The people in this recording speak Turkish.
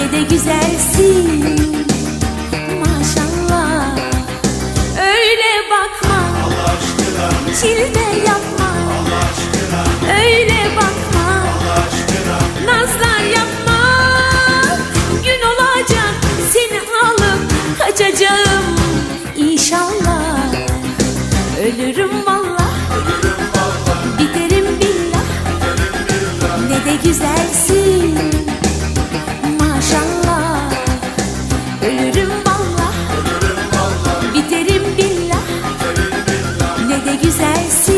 Öyle de güzelsin. Maşallah. Öyle bakma. Allah aşkına Çilde yapma. Allah aşkına Öyle bakma. Allah aşkına Nazlar yapma Gün olacak seni alıp kaçacağım. İnşallah. Ölürüm valla Biterim billah. Ne de güzelsin. quiser